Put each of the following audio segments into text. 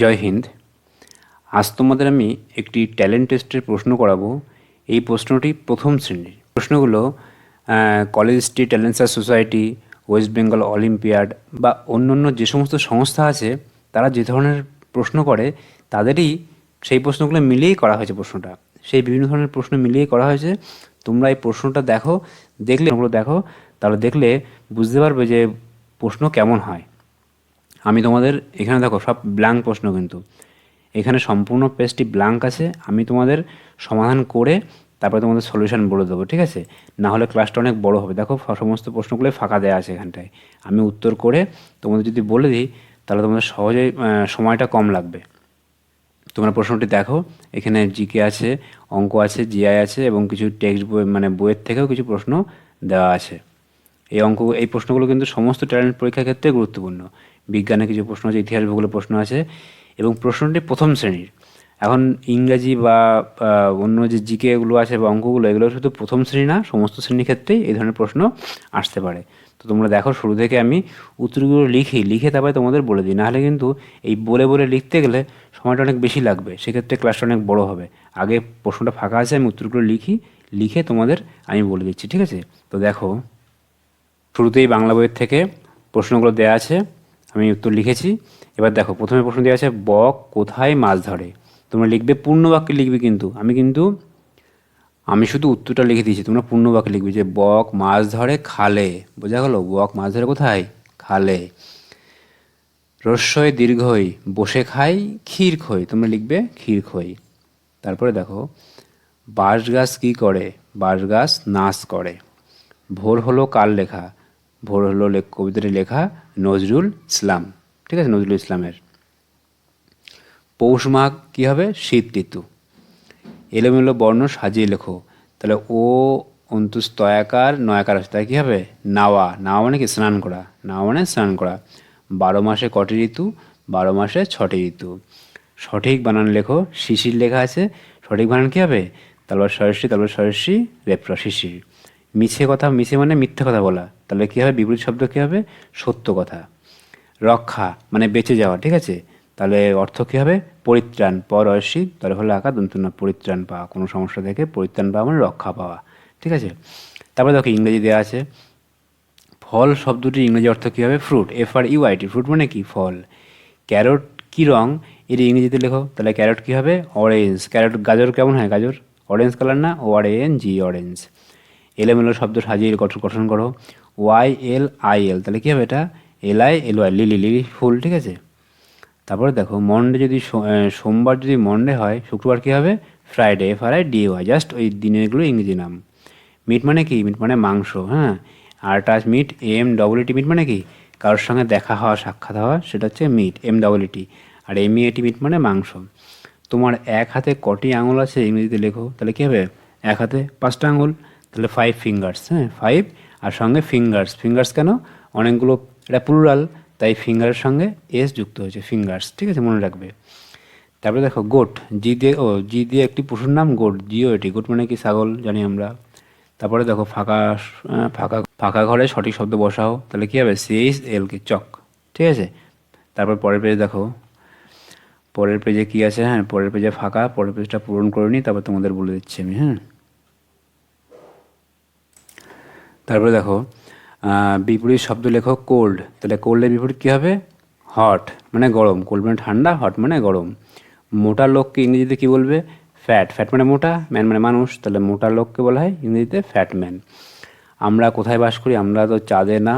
জয় হিন্দ। আজ তোমাদের আমি একটি ট্যালেন্ট টেস্টের প্রশ্ন করাবো। এই প্রশ্নটি প্রথম শ্রেণির। প্রশ্নগুলো কলেজ স্ট্রিট ট্যালেন্টার সোসাইটি ওয়েস্ট বেঙ্গল অলিম্পিয়াড বা অন্য অন্য যে সমস্ত সংস্থা আছে, তারা যে ধরনের প্রশ্ন করে, তাদেরই সেই প্রশ্নগুলো মিলিয়েই করা হয়েছে প্রশ্নটা। সেই বিভিন্ন ধরনের প্রশ্ন মিলিয়েই করা হয়েছে। তোমরা এই প্রশ্নটা দেখো, দেখলে ওগুলো দেখো, তাহলে দেখলে বুঝতে পারবে যে প্রশ্ন কেমন হয়। আমি তোমাদের, এখানে দেখো সব ব্ল্যাঙ্ক প্রশ্ন কিন্তু। এখানে সম্পূর্ণ পেজটি ব্ল্যাঙ্ক আছে, আমি তোমাদের সমাধান করে তারপরে তোমাদের সলিউশন বলে দেবো, ঠিক আছে? না হলে ক্লাসটা অনেক বড় হবে। দেখো সমস্ত প্রশ্নগুলো ফাঁকা দেওয়া আছে এখানটায়। আমি উত্তর করে তোমাদের যদি বলে দিই, তাহলে তোমাদের সহজেই সময়টা কম লাগবে। তোমরা প্রশ্নটি দেখো, এখানে জিকে আছে, অঙ্ক আছে জিআই আছে এবং কিছু টেক্সট বই মানে বইয়ের থেকেও কিছু প্রশ্ন দেওয়া আছে। এই অঙ্ক, এই প্রশ্নগুলো কিন্তু সমস্ত ট্যালেন্ট পরীক্ষার ক্ষেত্রে গুরুত্বপূর্ণ। বিজ্ঞানে কিছু প্রশ্ন আছে ইতিহাস ভূগোলের প্রশ্ন আছে এবং প্রশ্নটি প্রথম শ্রেণির। এখন ইংরাজি বা অন্য যে জিকে এগুলো আছে বা অঙ্কগুলো, এগুলো শুধু প্রথম শ্রেণি না, সমস্ত শ্রেণির ক্ষেত্রেই এই ধরনের প্রশ্ন আসতে পারে। তো তোমরা দেখো, শুরু থেকে আমি উত্তরগুলো লিখি, লিখে তারপরে তোমাদের বলে দিই। নাহলে কিন্তু এই বলে বলে লিখতে গেলে সময়টা অনেক বেশি লাগবে। সেক্ষেত্রে ক্লাসটা অনেক বড় হবে। আগে প্রশ্নটা ফাঁকা আছে, আমি উত্তরগুলো লিখি, লিখে তোমাদের আমি বলে দিচ্ছি, ঠিক আছে? তো দেখো শুরুতেই বাংলা বইয়ের থেকে প্রশ্নগুলো দেওয়া আছে, আমি উত্তর লিখেছি। এবার দেখো, প্রথমে প্রশ্ন দেওয়া আছে, বক কোথায় মাছ ধরে? তোমরা লিখবে, পূর্ণ বাক্যে লিখবে কিন্তু। আমি কিন্তু, আমি শুধু উত্তরটা লিখে দিয়েছি, তোমরা পূর্ণ বাক্যে লিখবে যে, বক মাছ ধরে খালে। বোঝা গেল? বক মাছ ধরে কোথায়? খালে। রস্যই দীর্ঘই, বসে খাই ক্ষীর খই। তোমরা লিখবে, ক্ষীর খই। তারপরে দেখো বাঁশ গাছ কী করে? বাঁশ গাছ নাচ করে। ভোর হলো কাল লেখা? ভোর হলো কবিতাটি লেখা নজরুল ইসলাম। ঠিক আছে? নজরুল ইসলামের। পৌষ মাঘ কী হবে? শীত ঋতু। এলোমেলো বর্ণ সাজিয়ে লেখো। তাহলে ও, অন্তুস্তয়াকার, নয়াকার আছে। তাই কী হবে? নাওয়া। নাওয়া মানে কি? স্নান করা। নাওয়া মানে স্নান করা। বারো মাসে কটি ঋতু? বারো মাসে ছটি ঋতু। সঠিক বানান লেখো। শিশির লেখা আছে। সঠিক বানান কী হবে? তারপর সরস্বী তারপর সরস্বী রেপ্রা শিশির। মিছে কথা, মিছে মানে মিথ্যা কথা বলা। তাহলে কী হবে? বিপরীত শব্দ কী হবে? সত্য কথা। রক্ষা মানে বেঁচে যাওয়া, ঠিক আছে? তাহলে অর্থ কী হবে? পরিত্রাণ পর অয়সী তাহলে হলো আকার দন্তন্য পরিত্রাণ পাওয়া। কোনো সমস্যা থেকে পরিত্রাণ পাওয়া মানে রক্ষা পাওয়া, ঠিক আছে? তারপরে দেখো ইংরেজি দেওয়া আছে, ফল শব্দটির ইংরেজি অর্থ কী হবে? Fruit F R U IT fruit মানে কি? ফল। ক্যারট কী রং? এর ইংরেজিতে লেখো। তাহলে ক্যারট কী হবে? অরেঞ্জ। ক্যারট গাজর কেমন হয়? গাজর? অরেঞ্জ কালার না? O R N G orange. এলোমেলো শব্দ সাজিয়ে গঠন করো। ওয়াই এল আই এল তাহলে কী হবে এটা? L I L Y lily lily ফুল, ঠিক আছে? তারপরে দেখো, মন্ডে যদি সোমবার যদি মন্ডে হয়, শুক্রবার কী হবে? Friday F R I D Y just ওই দিনেরগুলো ইংরেজি নাম। মিট মানে কি? মিট মানে মাংস হ্যাঁ? আর touch meet M double T meet মানে কি? কারোর সঙ্গে দেখা হওয়া, সাক্ষাৎ হওয়া, সেটা হচ্ছে মিট এম ডবল টি আর এম এটি মিট মানে মাংস। তোমার এক হাতে কটি আঙুল আছে ইংরেজিতে লেখো, তাহলে কী হবে? এক হাতে পাঁচটা আঙুল। তাহলে ফাইভ ফিঙ্গার্স হ্যাঁ? ফাইভ আর সঙ্গে ফিঙ্গার্স ফিঙ্গার্স কেন? অনেকগুলো, এটা প্লুরাল তাই ফিঙ্গারের সঙ্গে এস যুক্ত হয়েছে ফিঙ্গার্স ঠিক আছে? মনে রাখবে। তারপরে দেখো গোট জি দিয়ে, ও জি দিয়ে একটি পশুর নাম গোট জিও এটি গোট মানে কি? ছাগল, জানি আমরা। তারপরে দেখো, ফাঁকা ফাঁকা ফাঁকা ঘরে সঠিক শব্দ বসাও, তাহলে কী হবে? সিএইচ এল কে চক, ঠিক আছে? তারপর পরের পেজে দেখো। পরের পেজে কি আছে? হ্যাঁ পরের পেজে ফাঁকা, পরের পেজটা পূরণ করে নিই তারপর তোমাদের বলে দিচ্ছি আমি হ্যাঁ? তারপরে দেখো বিপরীত শব্দ লেখো কোল্ড তাহলে কোল্ডের বিপরীত কী হবে? হট মানে গরম। কোল্ড মানে ঠান্ডা হট মানে গরম। মোটা লোককে ইংরেজিতে কী বলবে? ফ্যাট ফ্যাট মানে মোটা ম্যান মানে মানুষ। তাহলে মোটা লোককে বলা হয় ইংরেজিতে ফ্যাট ম্যান আমরা কোথায় বাস করি? আমরা তো চাঁদে না,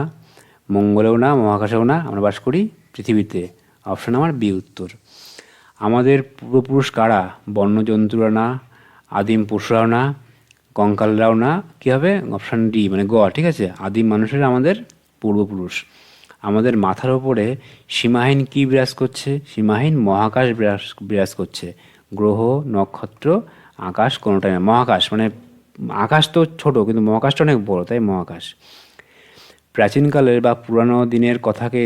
মঙ্গলেও না, মহাকাশেও না, আমরা বাস করি পৃথিবীতে। অপশন আমার বি উত্তর। আমাদের পূর্বপুরুষ কারা? বন্যজন্তুরা না, আদিম পশুরাও না কঙ্কালরাও না, কী হবে? অপশান ডি মানে গ, ঠিক আছে? আদিম মানুষের আমাদের পূর্বপুরুষ। আমাদের মাথার ওপরে সীমাহীন কি বিরাজ করছে? সীমাহীন মহাকাশ বিরাজ বিরাজ করছে। গ্রহ, নক্ষত্র, আকাশ, কোনোটাই না। মহাকাশ মানে আকাশ তো ছোট, কিন্তু মহাকাশটা অনেক বড়, তাই মহাকাশ। প্রাচীনকালের বা পুরানো দিনের কথাকে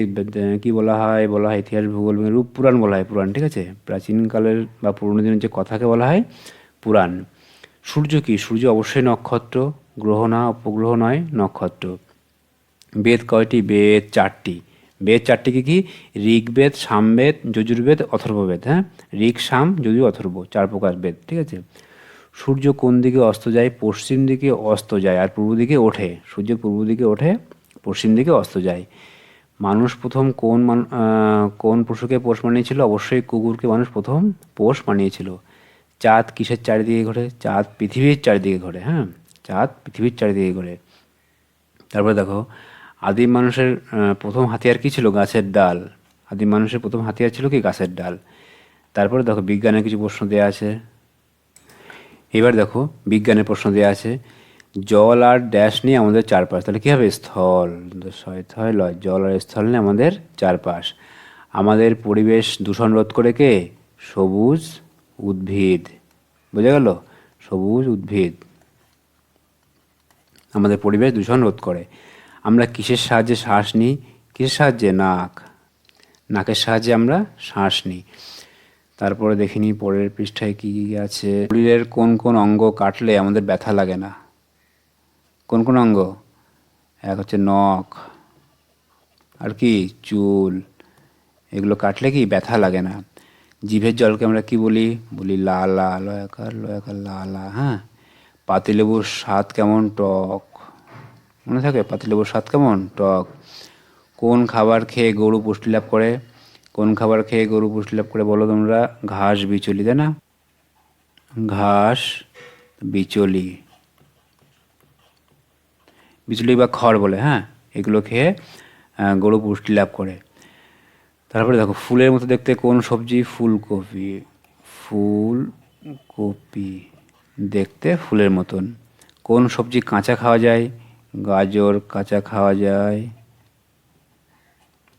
কি বলা হয়? বলা হয় ইতিহাস ভূগোল, রূপ পুরাণ বলা হয় পুরাণ, ঠিক আছে? প্রাচীনকালের বা পুরনো দিনের যে কথাকে বলা হয় পুরাণ। সূর্য কি? সূর্য অবশ্যই নক্ষত্র, গ্রহ না, উপগ্রহ নয়, নক্ষত্র। বেদ কয়টি? বেদ চারটি। বেদ চারটি কি কি? ঋগ্বেদ, সামবেদ, যজুর্বেদ, অথর্ববেদ হ্যাঁ? ঋগ, সাম যজু অথর্ব, চার প্রকার বেদ, ঠিক আছে? সূর্য কোন দিকে অস্ত যায়? পশ্চিম দিকে অস্ত যায়। আর পূর্ব দিকে ওঠে? সূর্য পূর্ব দিকে ওঠে, পশ্চিম দিকে অস্ত যায়। মানুষ প্রথম কোন কোন পশুকে পোষ মানিয়েছিল? অবশ্যই কুকুরকে মানুষ প্রথম পোষ মানিয়েছিল। চাঁদ কিসের চারিদিকে ঘোরে? চাঁদ পৃথিবীর চারিদিকে ঘোরে হ্যাঁ? চাঁদ পৃথিবীর চারিদিকে ঘোরে। তারপরে দেখো আদিম মানুষের প্রথম হাতিয়ার কী ছিল? গাছের ডাল। আদিম মানুষের প্রথম হাতিয়ার ছিল কি? গাছের ডাল। তারপরে দেখো বিজ্ঞানের কিছু প্রশ্ন দেওয়া আছে। এবার দেখো বিজ্ঞানের প্রশ্ন দেওয়া আছে, জল আর ড্যাশ নিয়ে আমাদের চারপাশ। তাহলে কী হবে? স্থল। লয়, জল আর স্থল নিয়ে আমাদের চারপাশ। আমাদের পরিবেশ দূষণ রোধ করে কে? সবুজ উদ্ভিদ। বোঝা গেল? সবুজ উদ্ভিদ। আমাদের পরিবেশ দূষণ রোধ করে। আমরা কিসের সাহায্যে শ্বাস নিই? কিসের সাহায্যে? নাক। নাকের সাহায্যে আমরা শ্বাস নিই। তারপরে দেখিনি পরের পৃষ্ঠায় কি কী আছে। শরীরের কোন কোন অঙ্গ কাটলে আমাদের ব্যথা লাগে না? কোন কোন অঙ্গ? এক হচ্ছে নখ। আর কি? চুল। এগুলো কাটলে কি ব্যথা লাগে না? জিভের জলকে আমরা কি বলি? বলি লা লালা লয়াকার লয়াকার লালা হ্যাঁ? পাতিলেবুর স্বাদ কেমন? টক। মনে থাকে পাতিলেবুর স্বাদ কেমন? টক। কোন খাবার খেয়ে গরু পুষ্টি লাভ করে? কোন খাবার খেয়ে গরু পুষ্টি লাভ করে বলো তোমরা? ঘাস বিচুলি, তাই না? ঘাস বিচুলি। বিচুলি বা খড় বলে হ্যাঁ? এগুলো খেয়ে গরু পুষ্টি লাভ করে। তারপরে দেখো, ফুলের মতো দেখতে কোন সবজি? ফুলকপি। ফুলকপি দেখতে ফুলের মতন। কোন সবজি কাঁচা খাওয়া যায়? গাজর কাঁচা খাওয়া যায়।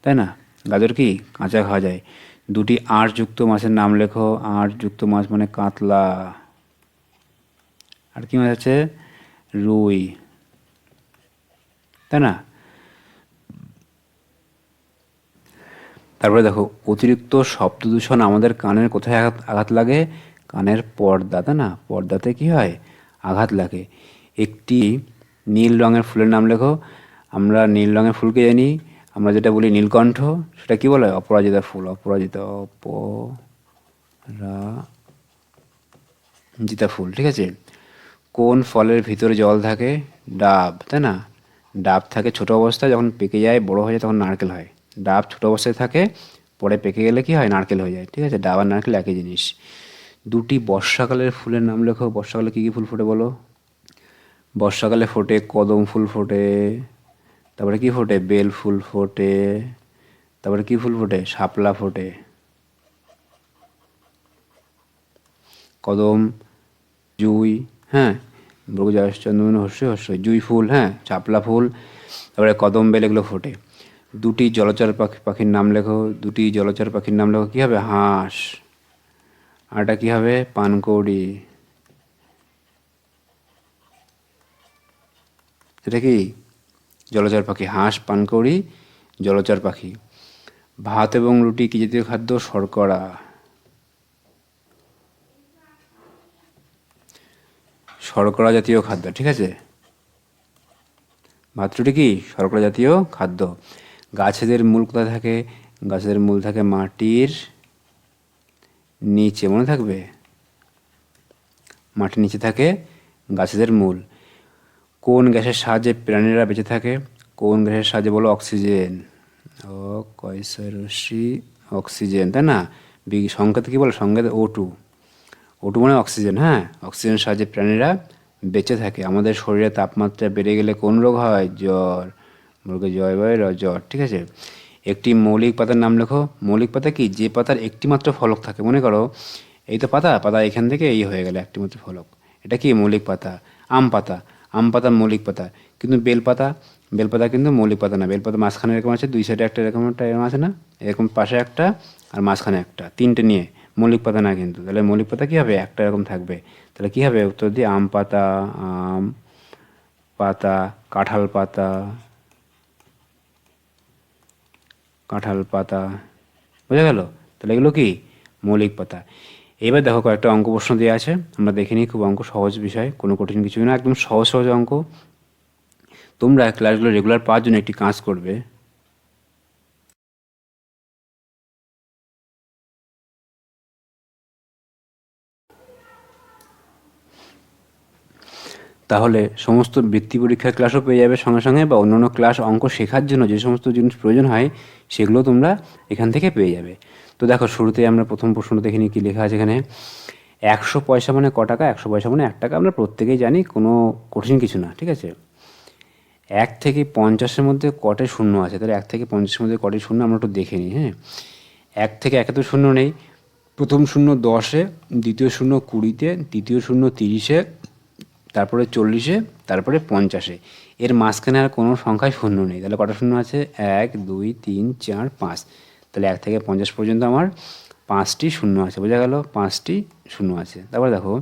তাই না? গাজর কি? কাঁচা খাওয়া যায়। দুটি আঁশযুক্ত মাছের নাম লেখো। আঁশযুক্ত মাছ মানে কাতলা। আর কি মাছ আছে? রুই। তাই না? তারপরে দেখো, অতিরিক্ত শব্দ দূষণ আমাদের কানের কোথায় আঘাত আঘাত লাগে? কানের পর্দা তাই না, পর্দাতে কি হয়? আঘাত লাগে। একটি নীল রঙের ফুলের নাম লেখো। আমরা নীল রঙের ফুলকে জানি। আমরা যেটা বলি নীলকণ্ঠ, সেটা কি বলে? অপরাজিতা ফুল, অপরাজিতা অপরাজিতা ফুল, ঠিক আছে? কোন ফলের ভিতরে জল থাকে? ডাব, তাই না? ডাব থাকে ছোট অবস্থায়, যখন পেকে যায়, বড় হয়ে যায়, তখন নারকেল হয়। ডাব ছোট অবস্থায় থাকে, পরে পেকে গেলে কি হয়? নারকেল হয়ে যায়, ঠিক আছে? ডাব আর নারকেল একই জিনিস। দুটি বর্ষাকালের ফুলের নাম লেখো। বর্ষাকালে কী কী ফুল ফোটে বলো? বর্ষাকালে ফোটে, কদম ফুল ফোটে, তারপরে কি ফোটে? বেল ফুল ফোটে, তারপরে কি ফুল ফোটে? শাপলা ফোটে। কদম, জুই হ্যাঁ? মৃগজয়শ্চন্দ্রন হর্ষ হর্ষ, জুই ফুল হ্যাঁ? শাপলা ফুল, তারপরে কদম, বেল, এগুলো ফোটে। দুটি জলচর পাখি, পাখির নাম লেখো, দুটি জলচর পাখির নাম লেখো, কী হবে? হাঁস। আরটা কী হবে? পানকৌড়ি। এটা কি? জলচর পাখি, হাঁস, পানকৌড়ি, জলচর পাখি। ভাত এবং রুটি কি জাতীয় খাদ্য? শর্করা। শর্করা জাতীয় খাদ্য, ঠিক আছে? ভাত, রুটি কি? শর্করা জাতীয় খাদ্য। গাছেদের মূল কোথায় থাকে? গাছেদের মূল থাকে মাটির নিচে, মনে থাকবে? মাটির নিচে থাকে গাছেদের মূল। কোন গ্যাসের সাহায্যে প্রাণীরা বেঁচে থাকে? কোন গ্যাসের সাহায্যে বলো অক্সিজেন? ও কয়সরসি অক্সিজেন, তাই না? সংকেত কী বলে? সংকেত ও টু ও টু মানে অক্সিজেন হ্যাঁ? অক্সিজেনের সাহায্যে প্রাণীরা বেঁচে থাকে। আমাদের শরীরে তাপমাত্রা বেড়ে গেলে কোন রোগ হয়? জ্বর। মুরগে জয় বয় জ্বর ঠিক আছে? একটি মৌলিক পাতার নাম লেখো। মৌলিক পাতা কি? যে পাতার একটি মাত্র ফলক থাকে। মনে করো, এই তো পাতা পাতা এখান থেকে এই হয়ে গেলে একটি মাত্র ফলক। এটা কি? মৌলিক পাতা। আম পাতা। আম পাতা মৌলিক পাতা। কিন্তু বেল পাতা? বেল পাতা কিন্তু মৌলিক পাতা না। বেল পাতা মাঝখানে এরকম আছে, দুই সাইডে একটা এরকম একটা এরকম আছে না? এরকম পাশে একটা আর মাঝখানে একটা। তিনটে নিয়ে। মৌলিক পাতা না কিন্তু। তাহলে মৌলিক পাতা কী হবে? একটা এরকম থাকবে। তাহলে কী হবে? উত্তর দিয়ে আম পাতা আম পাতা, কাঁঠাল পাতা কাঁঠাল পাতা। বোঝা গেল? তাহলে এগুলো কি? মৌলিক পাতা। এবার দেখো কয়েকটা অঙ্ক প্রশ্ন দেওয়া আছে। আমরা দেখে নিই খুব অঙ্ক সহজ বিষয়, কোনো কঠিন কিছুই না, একদম সহজ সহজ অঙ্ক। তোমরা ক্লাসগুলো রেগুলার পাওয়ার জন্য একটি কাজ করবে। তাহলে সমস্ত বৃত্তি পরীক্ষার ক্লাসও পেয়ে যাবে সঙ্গে সঙ্গে বা অন্য ক্লাস অঙ্ক শেখার জন্য যে সমস্ত জিনিস প্রয়োজন হয়, সেগুলো তোমরা এখান থেকে পেয়ে যাবে। তো দেখো শুরুতে আমরা প্রথম প্রশ্নটা দেখে নিই, কী লেখা আছে এখানে? একশো পয়সা মানে ক টাকা? একশো পয়সা মানে এক টাকা। আমরা প্রত্যেকেই জানি কোনো কঠিন কিছু না, ঠিক আছে? এক থেকে পঞ্চাশের মধ্যে কটে শূন্য আছে? তাহলে এক থেকে পঞ্চাশের মধ্যে কটে শূন্য আমরা একটু দেখে নিই হ্যাঁ? এক থেকে একে তো শূন্য নেই। প্রথম শূন্য দশে, দ্বিতীয় শূন্য কুড়িতে তৃতীয় শূন্য তিরিশে তারপরে চল্লিশে, তারপরে পঞ্চাশে। এর মাঝখানে আর কোনো সংখ্যায় শূন্য নেই। তাহলে কটা শূন্য আছে? এক, দুই, তিন, চার, পাঁচ। তাহলে এক থেকে পঞ্চাশ পর্যন্ত আমার পাঁচটি শূন্য আছে। বোঝা গেল? পাঁচটি শূন্য আছে। তারপরে দেখো,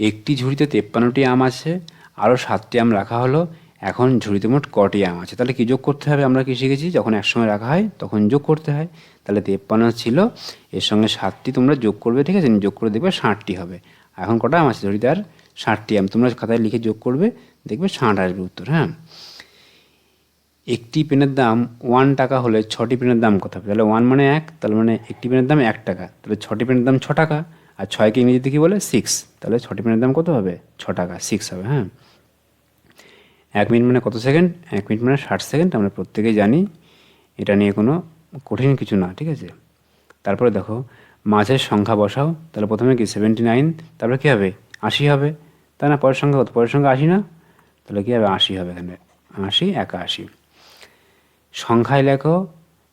একটি ঝুড়িতে তেপ্পান্নটি আম আছে, আরও সাতটি আম রাখা হলো। এখন ঝুড়িতে মোট কটি আম আছে। তাহলে কি যোগ করতে হবে? আমরা কি শিখেছি? যখন একসময় রাখা হয়, তখন যোগ করতে হয়। তাহলে তেপ্পান্ন ছিল। এর সঙ্গে সাতটি তোমরা যোগ করবে, ঠিক আছে? যোগ করে দেখবে ষাটটি হবে। এখন কটা? আম আছে ঝুড়িতে আর ষাটটি। আম তোমরা খাতায় লিখে যোগ করবে, দেখবে ষাট আসবে উত্তর হ্যাঁ? একটি পেনের দাম ওয়ান টাকা হলে ছটি পেনের দাম কত হবে? তাহলে ওয়ান মানে এক, তাহলে মানে একটি পেনের দাম এক টাকা। তাহলে ছটি পেনের দাম ছ টাকা, আর ছয়কে ইংরেজিতে কী বলে? সিক্স। তাহলে ছটি পেনের দাম কত হবে? ছ টাকা, সিক্স হবে হ্যাঁ? এক মিনিট মানে কত সেকেন্ড? এক মিনিট মানে ষাট সেকেন্ড। আমরা প্রত্যেকেই জানি, এটা নিয়ে কোনো কঠিন কিছু না, ঠিক আছে? তারপরে দেখো মাছের সংখ্যা বসাও, তাহলে প্রথমে কি সেভেন্টি নাইন তারপরে কী হবে? আশি হবে। তাই না, পরের সংখ্যা পরের সংখ্যা আশি না? তাহলে কী হবে? আশি হবে এখানে। আশি, একাশি। সংখ্যায় লেখো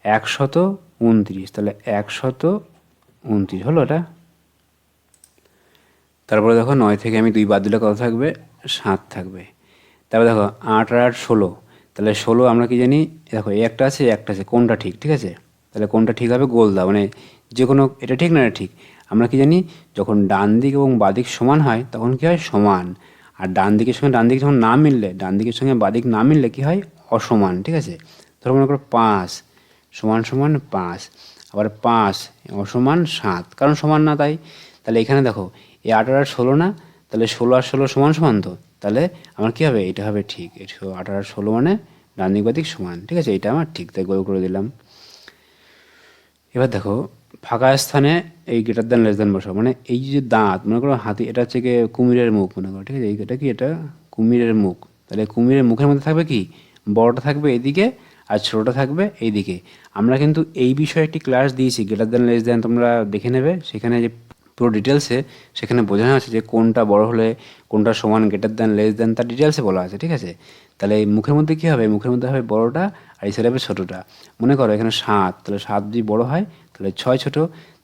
একশত উনত্রিশ, তাহলে একশত উনত্রিশ হলো এটা। তারপরে দেখো নয় থেকে আমি দুই বাদ দিলে কত থাকবে? সাত থাকবে। তারপরে দেখো আট আর আট ষোলো, তাহলে ষোলো আমরা কি জানি? দেখো এই একটা আছে একটা আছে, কোনটা ঠিক? ঠিক আছে? তাহলে কোনটা ঠিক হবে? গোলদা মানে যে কোনো এটা ঠিক না, এটা ঠিক। আমরা কি জানি, যখন ডান দিক এবং বাদিক সমান হয়, তখন কি হয়? সমান। আর ডান দিকের সঙ্গে ডান দিকে যখন না মিললে, ডান দিকের সঙ্গে বাদিক না মিললে কি হয়? অসমান, ঠিক আছে? ধরো মনে করো পাঁচ। সমান সমান পাঁচ। আবার পাঁচ, অসমান সাত। কারণ সমান না তাই? তাহলে এখানে দেখো এই আঠারো আর ষোলো না? তাহলে ষোলো আর ষোলো সমান সমান তো? তাহলে আমার কী হবে? এটা হবে ঠিক। আঠারো আর ষোলো মানে ডান দিক বাদিক সমান। ঠিক আছে? এটা আমার ঠিক, তাই গোল করে দিলাম। এবার দেখো ফাঁকা স্থানে এই গ্রেটার দেন লেস দেন বসাও মানে এই যে দাঁত, মনে করো হাতি, এটা হচ্ছে গিয়ে কুমিরের মুখ মনে করো, ঠিক আছে? এটা কি? এটা কুমিরের মুখ। তাহলে কুমিরের মুখের মধ্যে থাকবে কি? বড়টা থাকবে এদিকে আর ছোটোটা থাকবে এইদিকে। আমরা কিন্তু এই বিষয়ে একটি ক্লাস দিয়েছি গ্রেটার দ্যান লেস দেন তোমরা দেখে নেবে। সেখানে যে পুরো ডিটেলসে সেখানে বোঝানো আছে যে কোনটা বড় হলে কোনটা সমান গ্রেটার দেন লেস দেন তার ডিটেলসে বলা আছে, ঠিক আছে? তাহলে মুখের মধ্যে কী হবে? মুখের মধ্যে হবে বড়টা আর এই সাইডে হবে ছোটোটা। মনে করো এখানে সাত, তাহলে সাত যদি বড় হয়, তাহলে ছয় ছোট,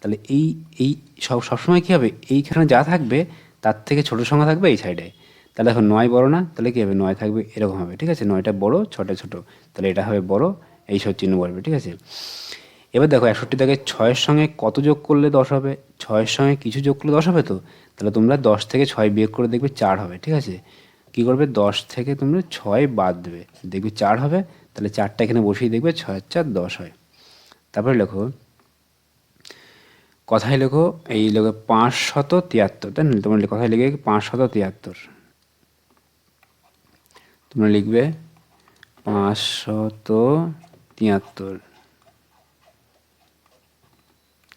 তাহলে এই এই সব, সবসময় কী হবে? এইখানে যা থাকবে, তার থেকে ছোটো সংখ্যা থাকবে এই সাইডে তাহলে এখন নয় বড় না, তাহলে কী হবে? নয় থাকবে, এরকম হবে, ঠিক আছে? নয়টা বড় ছটা ছোট, তাহলে এটা হবে বড়, এই সব চিহ্ন বলবে, ঠিক আছে? এবার দেখো একষট্টি থেকে ছয়ের সঙ্গে কত যোগ করলে দশ হবে? ছয়ের সঙ্গে কিছু যোগ করলে দশ হবে তো? তাহলে তোমরা দশ থেকে ছয় বিয়োগ করে দেখবে চার হবে, ঠিক আছে? কী করবে? দশ থেকে তোমরা ছয় বাদ দেবে। দেখবে চার হবে তাহলে চারটা এখানে বসিয়ে দেখবে, ছয়, চার, দশ হয়। তারপরে লেখো, কথায় লেখো, এই লেখো পাঁচ শত তিয়াত্তর, তাই না? তোমরা কথায় লিখে পাঁচ শত তিয়াত্তর। তোমরা লিখবে পাঁচ শত তিয়াত্তর।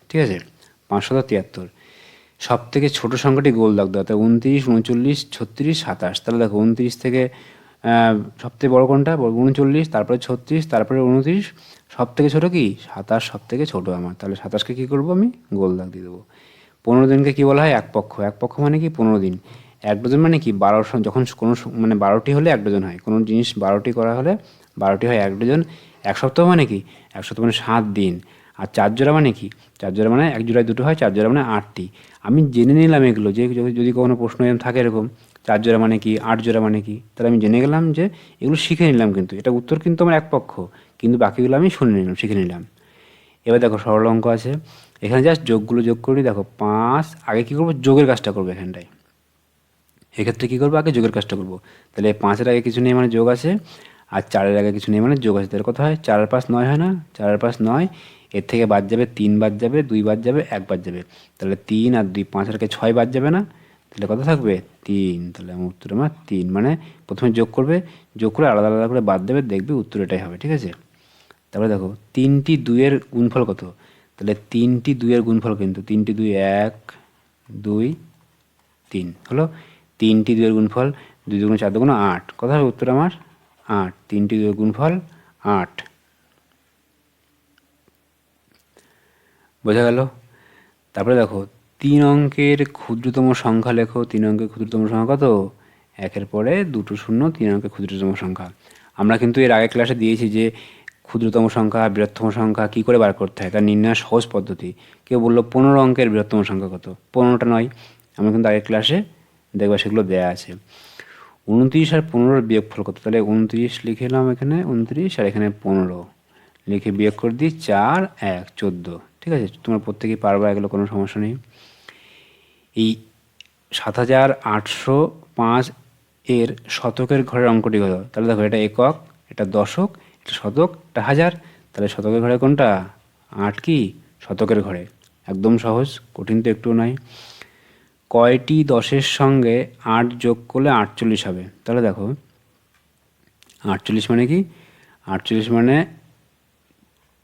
ঠিক আছে? পাঁচশো তিয়াত্তর। সব থেকে ছোটো সংখ্যাটি গোল দাগ দেওয়া উনত্রিশ, উনচল্লিশ, ছত্রিশ, সাতাশ। তাহলে দেখো, উনত্রিশ থেকে সবথেকে বড় কোনটা? উনচল্লিশ, তারপরে ছত্রিশ, তারপরে উনত্রিশ। সব থেকে ছোটো কি? সাতাশ সব থেকে ছোটো আমার। তাহলে সাতাশকে কী করব আমি? গোল দাগ দিয়ে দেবো। পনেরো দিনকে কী বলা হয়? এক পক্ষ। এক পক্ষ মানে কি? পনেরো দিন। এক ডজন মানে কি? বারো যখন কোনো মানে বারোটি হলে এক ডজন হয়। কোনো জিনিস বারোটি করা হলে বারোটি হয় এক ডজন। এক সপ্তাহ মানে কি? এক সপ্তাহ মানে সাত দিন। আর চার জোড়া মানে কি? চার জোড়া মানে এক জোড়ায় দুটো হয়, চার জোড়া মানে আটটি। আমি জেনে নিলাম এগুলো। যে যদি কোনো প্রশ্ন এরকম থাকে এরকম চার জোড়া মানে কি, আট জোড়া মানে কি? তাহলে আমি জেনে গেলাম যে এগুলো শিখে নিলাম কিন্তু। এটা উত্তর কিন্তু আমার এক পক্ষ, কিন্তু বাকিগুলো আমি শুনে নিলাম, শিখে নিলাম। এবার দেখো সরল অঙ্ক আছে। এখানে জাস্ট যোগগুলো যোগ করি দেখো পাঁচ, আগে কী করব? যোগের কাজটা করব এখানটায়। এক্ষেত্রে কী করব? আগে যোগের কাজটা করব। তাহলে পাঁচের আগে কিছু নেই মানে যোগ আছে, আর চারের আগে কিছু নেই মানে যোগ আছে। তাহলে কথা হয়? চারের পাঁচ নয় হয় না? চারের পাঁচ নয়, এর থেকে বাদ যাবে তিন বাদ যাবে, দুই বাদ যাবে, এক বাদ যাবে। তাহলে তিন আর দুই, পাঁচ আর ছয় বাদ যাবে না। তাহলে কত থাকবে, তিন, তাহলে আমার উত্তর আমার তিন মানে প্রথমে যোগ করবে, যোগ করে আলাদা আলাদা করে বাদ দেবে, দেখবে উত্তর এটাই হবে, ঠিক আছে? তারপরে দেখো, তিনটি দুইয়ের গুণফল কত? তাহলে তিনটি দুইয়ের গুণফল কিন্তু, তিনটি দুই এক, দুই, তিন, হলো? তিনটি দুয়ের গুণফল দুই দুগুণ চার দুগুণ আট, কথা হবে উত্তর আমার? আট, তিনটি দুয়ের গুণফল আট। বোঝা গেল? তারপরে দেখো তিন অঙ্কের ক্ষুদ্রতম সংখ্যা লেখো। তিন অঙ্কের ক্ষুদ্রতম সংখ্যা কত? একের পরে দুটো শূন্য, তিন অঙ্কের ক্ষুদ্রতম সংখ্যা। আমরা কিন্তু এর আগের ক্লাসে দিয়েছি যে ক্ষুদ্রতম সংখ্যা, বৃহত্তম সংখ্যা কী করে বার করতে হয়? তার নির্ণয় সহজ পদ্ধতি। কেউ বলল পনেরো অঙ্কের বৃহত্তম সংখ্যা কত? পনেরোটা নয়। আমরা কিন্তু আগের ক্লাসে দেখবা সেগুলো দেয়া আছে। উনত্রিশ আর পনেরোর বিয়োগফল কত? তাহলে উনত্রিশ লিখে এলাম এখানে, উনত্রিশ আর এখানে পনেরো। লিখে বিয়োগ করে দিই চার, এক, চোদ্দ। ঠিক আছে? তোমরা প্রত্যেকেই পারবা, এগুলো কোনো সমস্যা নেই। এই সাত হাজার আটশো পাঁচ এর শতকের ঘরের অঙ্কটি কত? তাহলে দেখো, এটা একক, এটা দশক, এটা শতক, এটা হাজার। তাহলে শতকের ঘরে কোনটা? আট কি? শতকের ঘরে। একদম সহজ, কঠিন তো একটু নয়। কয়টি দশের সঙ্গে আট যোগ করলে আটচল্লিশ হবে? তাহলে দেখো, আটচল্লিশ মানে কি? আটচল্লিশ মানে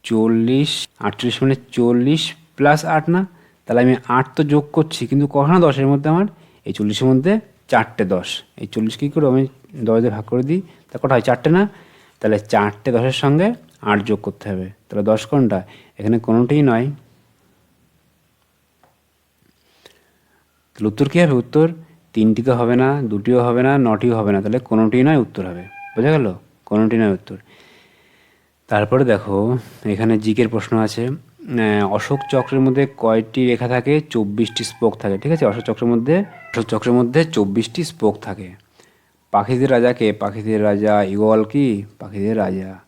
চল্লিশ, আটচল্লিশ মানে চল্লিশ প্লাস আট না? তাহলে আমি আট তো যোগ করছি, কিন্তু কখনো দশের মধ্যে আমার এই চল্লিশের মধ্যে চারটে দশ। এই চল্লিশ কী করে আমি দশ দিয়ে ভাগ করে দিই, তা কটা হয়? চারটে না? তাহলে চারটে দশের সঙ্গে আট যোগ করতে হবে। তাহলে দশ কোনটা? এখানে কোনোটিই নয়। তাহলে উত্তর কী হবে? উত্তর তিনটি তো হবে না, দুটিও হবে না, নটিও হবে না। তাহলে কোনোটিই নয়, উত্তর হবে। বোঝা গেল? কোনোটি নয়, উত্তর। তারপরে দেখো, এখানে জিকের প্রশ্ন আছে। অশোক চক্রের মধ্যে কয়টি রেখা থাকে? চব্বিশটি স্পোক থাকে, ঠিক আছে? অশোক চক্রের মধ্যে, অশোক চক্রের মধ্যে চব্বিশটি স্পোক থাকে। পাখিদের রাজাকে? পাখিদের রাজা ইগল কি? পাখিদের রাজা।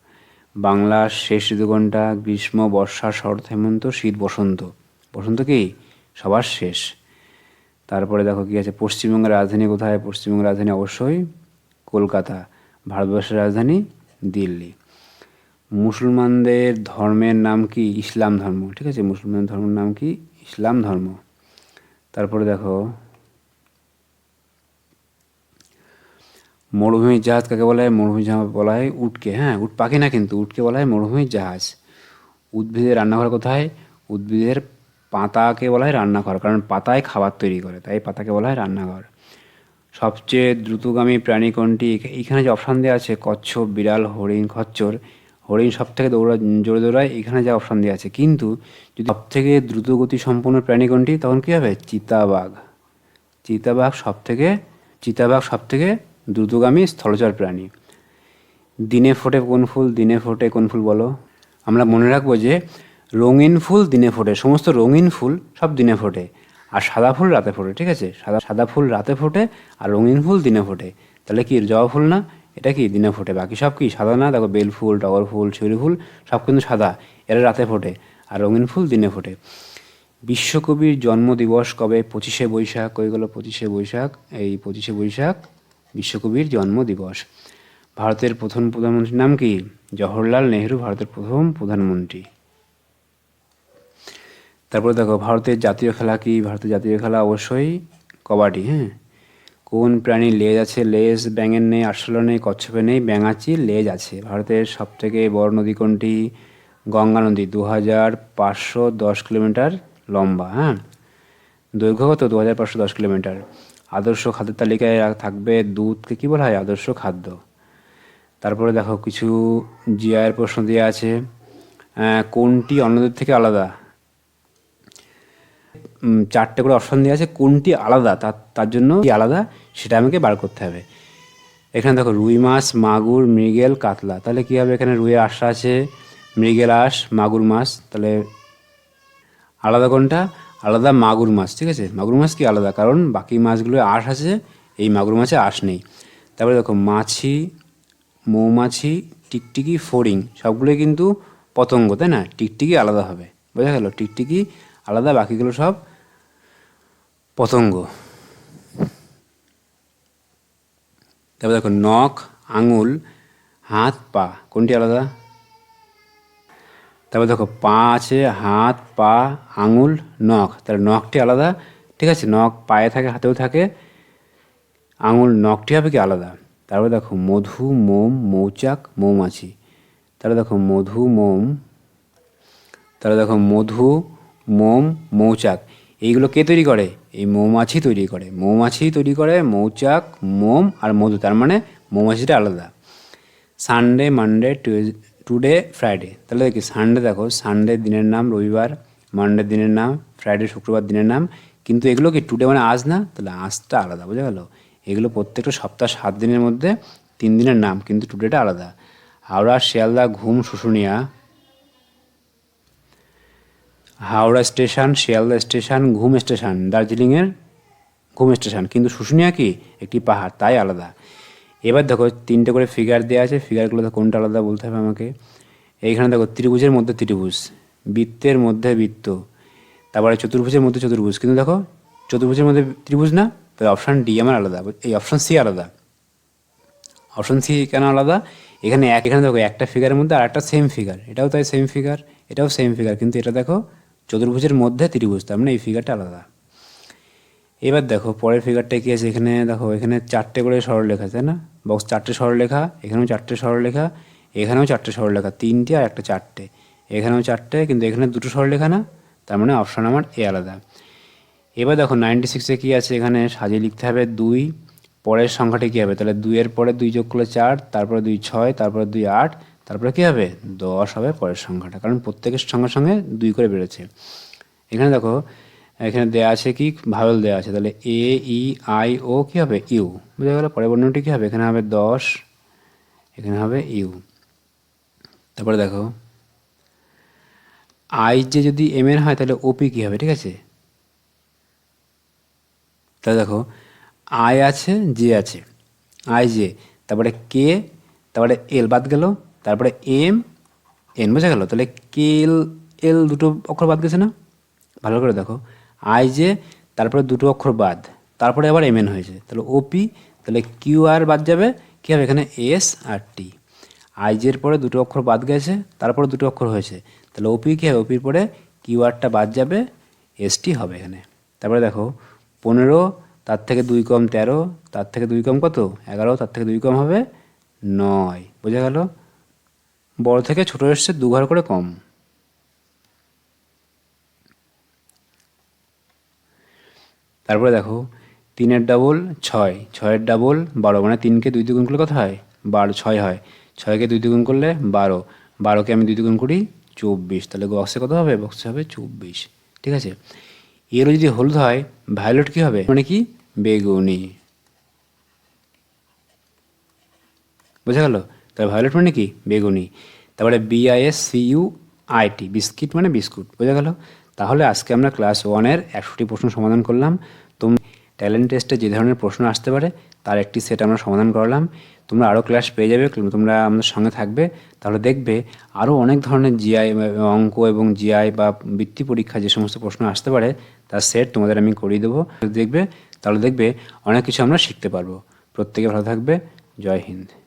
বাংলার শেষ ঋতু কোনটা গ্রীষ্ম, বর্ষা, শরৎ, হেমন্ত, শীত, বসন্ত। বসন্ত কি? সবার শেষ। তারপরে দেখো কি আছে? পশ্চিমবঙ্গের রাজধানী কোথায়? পশ্চিমবঙ্গের রাজধানী অবশ্যই কলকাতা। ভারতবর্ষের রাজধানী দিল্লি। মুসলমানদের ধর্মের নাম কি? ইসলাম ধর্ম, ঠিক আছে? মুসলমান ধর্মের নাম কি? ইসলাম ধর্ম। তারপরে দেখো মরুভূমির জাহাজ কাকে বলা হয়? মরুভূমির জাহাজ বলা হয় উটকে। হ্যাঁ উট পাখি না কিন্তু, উটকে বলা হয় মরুভূমির জাহাজ। উদ্ভিদের রান্নাঘর কোথায়? উদ্ভিদের পাতাকে বলা হয় রান্নাঘর, কারণ পাতায় খাবার তৈরি করে, তাই পাতাকে বলা হয় রান্নাঘর। সবচেয়ে দ্রুতগামী প্রাণী কোনটি? এখানে যে অপশান দেওয়া আছে, কচ্ছপ, বিড়াল, হরিণ, খচ্চর হরিণ সব থেকে দৌড়া, জোরে দৌড়ায়, এখানে যে অপশান দেওয়া আছে। কিন্তু যদি সব থেকে দ্রুতগতি সম্পন্ন প্রাণী কোনটি তখন কী হবে? চিতাবাঘ। চিতাবাঘ সব থেকে চিতাবাঘ সব থেকে দ্রুতগামী স্থলচর প্রাণী। দিনে ফোটে কোন ফুল? দিনে ফোটে কোন ফুল বলো? আমরা মনে রাখব যে, রঙিন ফুল দিনে ফোটে, সমস্ত রঙিন ফুল সব দিনে ফোটে, আর সাদা ফুল রাতে ফোটে, ঠিক আছে? সাদা সাদা ফুল রাতে ফোটে, আর রঙিন ফুল দিনে ফোটে। তাহলে কি জবা ফুল না? এটা কি দিনে ফোটে? বাকি সব কি সাদা না? দেখো বেল ফুল, টগর ফুল, শিউলি ফুল, সব কিন্তু সাদা। এরা রাতে ফোটে আর রঙিন ফুল দিনে ফোটে। বিশ্বকবির জন্মদিবস কবে? পঁচিশে বৈশাখ। হয়ে গেল পঁচিশে বৈশাখ? এই পঁচিশে বৈশাখ বিশ্বকবির জন্মদিবস। ভারতের প্রথম প্রধানমন্ত্রীর নাম কি? জওহরলাল নেহরু ভারতের প্রথম প্রধানমন্ত্রী। তারপরে দেখো, ভারতের জাতীয় খেলা কি? ভারতের জাতীয় খেলা অবশ্যই কবাডি হ্যাঁ? কোন প্রাণীর লেজ আছে? লেজ ব্যাঙের নেই, আরশোলা নেই, কচ্ছপে নেই ব্যাঙাচির লেজ আছে। ভারতের সবথেকে বড় নদী কোনটি? গঙ্গা নদী দু হাজার পাঁচশো দশ কিলোমিটার লম্বা হ্যাঁ? দৈর্ঘ্য কত? দু হাজার পাঁচশো দশ কিলোমিটার। আদর্শ খাদ্যের তালিকায় থাকবে দুধকে কী বলা হয়? আদর্শ খাদ্য। তারপরে দেখো, কিছু জিআইয়ের প্রশ্ন দেওয়া আছে। কোনটি অন্যদের থেকে আলাদা? চারটে করে অপশন দেওয়া আছে, কোনটি আলাদা? তার তার জন্য কি আলাদা? সেটা আমাকে বার করতে হবে। এখানে দেখো, রুই মাছ, মাগুর, মৃগেল, কাতলা। তাহলে কী হবে? এখানে রুইয়ের আশ আছে, মৃগেল আশ, মাগুর মাছ। তাহলে আলাদা কোনটা? আলাদা মাগুর মাছ, ঠিক আছে? মাগুর মাছ কি আলাদা? কারণ বাকি মাছগুলো আঁশ আছে, এই মাগুর মাছে আঁশ নেই। তারপরে দেখো, মাছি, মৌমাছি, টিকটিকি, ফড়িং, সবগুলোই কিন্তু পতঙ্গ, তাই না? টিকটিকি আলাদা হবে। বোঝা গেল? টিকটিকি আলাদা, বাকিগুলো সব পতঙ্গ। তারপরে দেখো, নখ, আঙুল, হাত, পা, কোনটি আলাদা? তারপর দেখো, পা আছে, হাত, পা, আঙুল, নখ। তাহলে নখটি আলাদা, ঠিক আছে? নখ পায়ে থাকে, হাতেও থাকে। আঙুল, নখটি হবে কি আলাদা? তারপর দেখো, মধু, মোম, মৌচাক, মৌমাছি। তাহলে দেখো, মধু, মোম। তাহলে দেখো, মধু, মোম, মৌচাক। এইগুলো কে তৈরি করে? এই মৌমাছি তৈরি করে। মৌমাছি তৈরি করে মৌচাক, মোম আর মধু, তার মানে মৌমাছিটা আলাদা। সানডে মানডে টুডে ফ্রাইডে তাহলে দেখি সানডে দেখো সানডে দিনের নাম রবিবার মানডে দিনের নাম ফ্রাইডে শুক্রবার দিনের নাম। কিন্তু এগুলো কি টুডে মানে আজ না? তাহলে আজটা আলাদা, বোঝা গেল? এগুলো প্রত্যেকটা সপ্তাহ সাত দিনের মধ্যে তিন দিনের নাম, কিন্তু টুডেটা আলাদা। Howrah, Sealdah, Ghum, Susunia Howrah station, Sealdah station, Ghum station, দার্জিলিংয়ের ঘুম স্টেশন। কিন্তু শুশুনিয়া কি? একটি পাহাড়, তাই আলাদা। এবার দেখো, তিনটে করে ফিগার দেওয়া আছে। ফিগারগুলো কোনটা আলাদা বলতে হবে আমাকে? এইখানে দেখো, ত্রিভুজের মধ্যে ত্রিভুজ, বৃত্তের মধ্যে বৃত্ত, তারপরে চতুর্ভুজের মধ্যে চতুর্ভুজ। কিন্তু দেখো, চতুর্ভুজের মধ্যে ত্রিভুজ না? তাহলে অপশান ডি আমার আলাদা। এই অপশান সি আলাদা। অপশন সি কেন আলাদা? এখানে এক, এখানে দেখো, একটা ফিগারের মধ্যে আর একটা সেম ফিগার এটাও তাই সেম ফিগার এটাও সেম ফিগার কিন্তু এটা দেখো চতুর্ভুজের মধ্যে ত্রিভুজ, তার মানে এই ফিগারটা আলাদা। এবার দেখো, পরের ফিগারটা কি আছে? এখানে দেখো, এখানে চারটে করে সরলরেখা তাই না? বক্স চারটে সরলরেখা, এখানেও চারটে সরলরেখা, এখানেও চারটে সরলরেখা, তিনটে আর একটা চারটে। এখানেও চারটে, কিন্তু এখানে দুটো সরলরেখা না, তার মানে অপশান আমার এ আলাদা। এবার দেখো নাইনটি সিক্সে কী আছে? এখানে সাজিয়ে লিখতে হবে দুই, পরের সংখ্যাটা কী হবে? তাহলে দুইয়ের পরে দুই যোগ করলে চার, তারপরে দুই ছয়, তারপরে দুই আট তারপরে কী হবে? দশ হবে পরের সংখ্যাটা। কারণ প্রত্যেকের সঙ্গে সঙ্গে দুই করে বেড়েছে এখানে দেখো, এখানে দেয়া আছে কি? ভাওয়েল দেওয়া আছে। তাহলে এ ই আই ও কী হবে? ইউ বুঝা গেল? পরের বর্ণটি কী হবে? এখানে হবে দশ, এখানে হবে ইউ তারপরে দেখো আই যে যদি এম এর হয়, তাহলে ওপি কী হবে? ঠিক আছে? তাহলে দেখো আই আছে জে আছে। আই জে তারপরে কে তারপরে এল বাদ গেল। তারপরে এম, এন বোঝা গেল। তাহলে কে এল এল দুটো অক্ষর বাদ গেছে না? ভালো করে দেখো। আই জে, তারপরে দুটো অক্ষর বাদ। তারপরে আবার এম, এন হয়েছে। তাহলে ওপি তাহলে কিউ আর বাদ যাবে। কী হবে এখানে? S R T. আই জের পরে দুটো অক্ষর বাদ গেছে, তারপরে দুটো অক্ষর হয়েছে। তাহলে ওপি কী হবে? ওপির পরে কিউ আরটা বাদ যাবে, এস টি হবে এখানে। তারপরে দেখো, পনেরো, তার থেকে দুই কম তেরো, তার থেকে দুই কম কত? এগারো, তার থেকে দুই কম হবে নয়। বোঝা গেল? বড় থেকে ছোট এসছে, দু ঘর করে কম। তারপরে দেখো, তিনের ডাবল ছয়। ছয়ের ডাবল বারো মানে তিনকে দুই দুগুণ করলে কত হয়? বারো, ছয় হয়। ছয়কে দুই দুগুণ করলে বারো। বারোকে আমি দুই দুগুণ করি চব্বিশ। তাহলে বক্সে কত হবে? বক্সে হবে চব্বিশ। ঠিক আছে? এরও যদি হলুদ হয় ভায়োলেট কী হবে? মানে কি? বেগুনি। বোঝা গেল? তাহলে ভায়োলেট মানে কি? বেগুনি। তারপরে B I S C U I T biscuit মানে বিস্কুট, বোঝা গেল? তাহলে আজকে আমরা ক্লাস ওয়ানের একশোটি প্রশ্ন সমাধান করলাম। তুমি ট্যালেন্ট টেস্টে যে ধরনের প্রশ্ন আসতে পারে, তার একটি সেট আমরা সমাধান করলাম। তোমরা আরও ক্লাস পেয়ে যাবে তোমরা আমাদের সঙ্গে থাকবে। তাহলে দেখবে আরও অনেক ধরনের জিআই অঙ্ক এবং জিআই বা বৃত্তি পরীক্ষা যে সমস্ত প্রশ্ন আসতে পারে, তার সেট তোমাদের আমি করিয়ে দেবো। দেখবে, তাহলে দেখবে অনেক কিছু আমরা শিখতে পারব। প্রত্যেকে ভালো থাকবে। জয় হিন্দ।